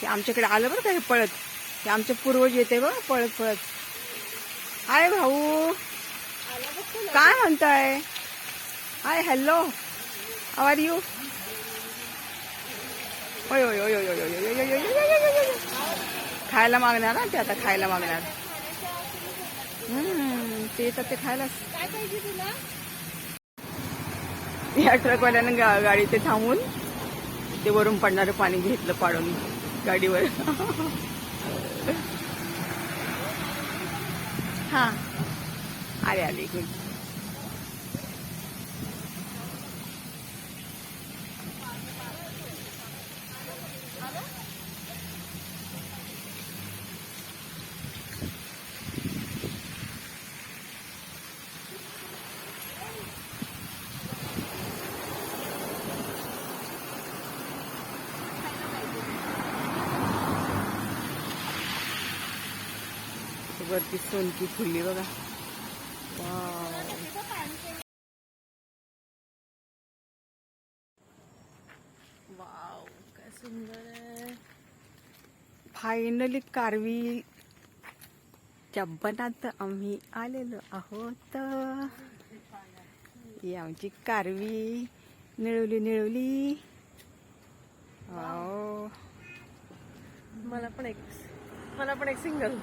ते आमच्याकडे आलं बरं का हे पळत ते आमचे पूर्वज येते बरं पळत पळत हाय भाऊ काय म्हणताय हाय हॅलो आर यू ओय ओय ओय खायला मागणार ना ते आता खायला मागणार हम्म ते तर ते खायला या ट्रकवाल्यानं गा गाडी ते थांबून ते वरून पडणारं पाणी घेतलं पाडून गाडीवर. हा. आले आले वरती सोनकी फुलली बघा. वाव. काय सुंदर आहे. फायनली कारवी. च्या बनात आम्ही आलेलो आहोत. ही आमची कारवी. निळवली निळवली. वाव मला पण एक मला पण एक सिंगल